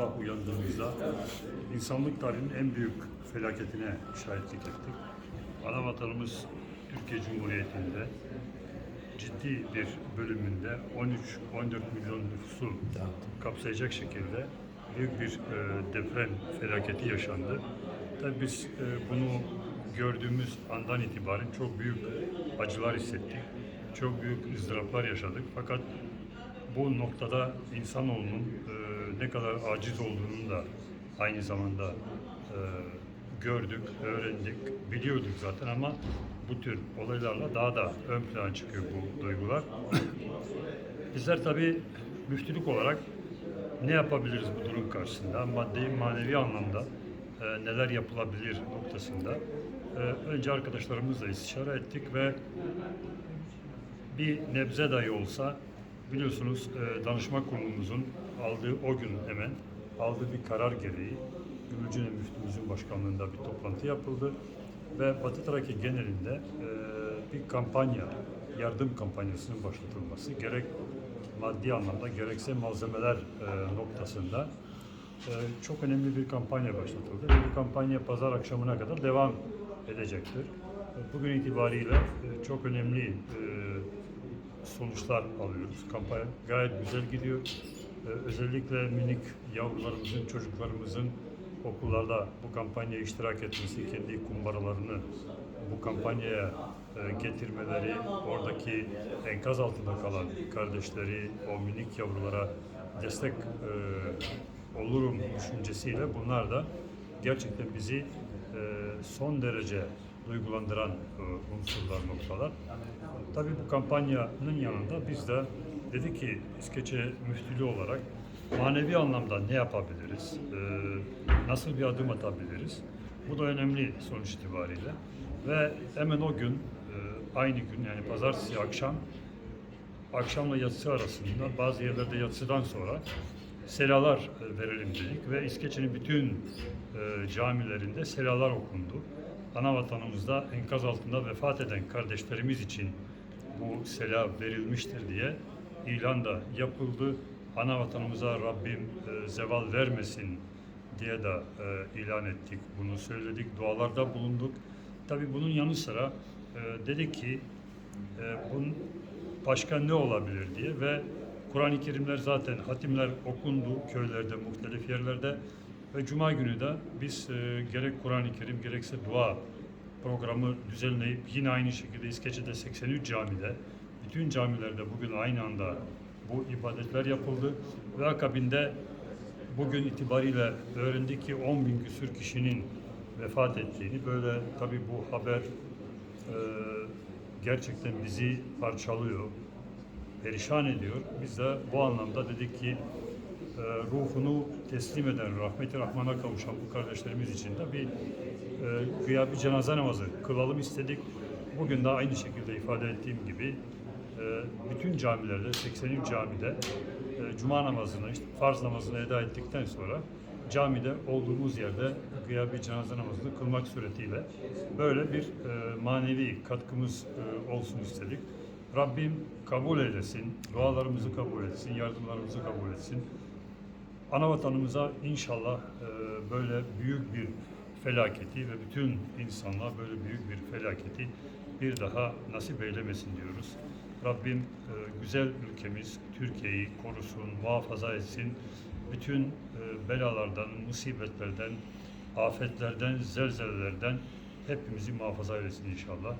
sabah uyandığımızda insanlık tarihinin en büyük felaketine şahitlik ettik. Ana vatanımız Türkiye Cumhuriyeti'nde ciddi bir bölümünde 13-14 milyon nüfusu kapsayacak şekilde büyük bir e, deprem felaketi yaşandı. Tabii biz e, bunu gördüğümüz andan itibaren çok büyük acılar hissettik. Çok büyük ızdıraplar yaşadık. Fakat bu noktada insanoğlunun e, ne kadar aciz olduğunu da aynı zamanda e, gördük, öğrendik, biliyorduk zaten ama bu tür olaylarla daha da ön plana çıkıyor bu duygular. Bizler tabii müftülük olarak ne yapabiliriz bu durum karşısında? Maddi, manevi anlamda e, neler yapılabilir noktasında. E, önce arkadaşlarımızla istişare ettik ve bir nebze dahi olsa biliyorsunuz e, danışma kurulumuzun aldığı o gün hemen aldığı bir karar gereği Gümülcine Müftümüzün başkanlığında bir toplantı yapıldı ve Batı Trakya genelinde e, bir kampanya, yardım kampanyasının başlatılması gerek maddi anlamda gerekse malzemeler e, noktasında çok önemli bir kampanya başlatıldı bu kampanya pazar akşamına kadar devam edecektir. Bugün itibariyle çok önemli e, sonuçlar alıyoruz. Kampanya gayet güzel gidiyor. Ee, özellikle minik yavrularımızın, çocuklarımızın okullarda bu kampanyaya iştirak etmesi, kendi kumbaralarını bu kampanyaya e, getirmeleri, oradaki enkaz altında kalan kardeşleri, o minik yavrulara destek e, olurum düşüncesiyle bunlar da gerçekten bizi e, son derece duygulandıran e, unsurlar, noktalar. Tabii bu kampanyanın yanında biz de dedi ki İskeçe müftülüğü olarak manevi anlamda ne yapabiliriz, e, nasıl bir adım atabiliriz? Bu da önemli sonuç itibariyle. Ve hemen o gün, e, aynı gün yani pazartesi akşam, akşamla yatsı arasında bazı yerlerde yatsıdan sonra selalar verelim dedik ve İskeçe'nin bütün camilerinde selalar okundu. Ana vatanımızda enkaz altında vefat eden kardeşlerimiz için bu sela verilmiştir diye ilan da yapıldı. Ana vatanımıza Rabbim e, zeval vermesin diye de e, ilan ettik. Bunu söyledik, dualarda bulunduk. Tabii bunun yanı sıra e, dedik ki e, bunun başka ne olabilir diye ve Kur'an-ı Kerimler zaten hatimler okundu köylerde, muhtelif yerlerde ve Cuma günü de biz e, gerek Kur'an-ı Kerim gerekse dua programı düzenleyip yine aynı şekilde İskeçe'de 83 camide, bütün camilerde bugün aynı anda bu ibadetler yapıldı ve akabinde bugün itibariyle öğrendik ki 10 bin küsür kişinin vefat ettiğini böyle tabii bu haber e, gerçekten bizi parçalıyor, perişan ediyor. Biz de bu anlamda dedik ki ruhunu teslim eden, rahmeti rahmana kavuşan bu kardeşlerimiz için de bir e, gıyabi cenaze namazı kılalım istedik. Bugün de aynı şekilde ifade ettiğim gibi e, bütün camilerde, 83 camide e, cuma namazını, işte farz namazını eda ettikten sonra camide olduğumuz yerde gıyabi cenaze namazını kılmak suretiyle böyle bir e, manevi katkımız e, olsun istedik. Rabbim kabul eylesin, dualarımızı kabul etsin, yardımlarımızı kabul etsin. Ana vatanımıza inşallah e, böyle büyük bir felaketi ve bütün insanlığa böyle büyük bir felaketi bir daha nasip eylemesin diyoruz. Rabbim e, güzel ülkemiz Türkiye'yi korusun, muhafaza etsin. Bütün e, belalardan, musibetlerden, afetlerden, zelzelelerden hepimizi muhafaza eylesin inşallah.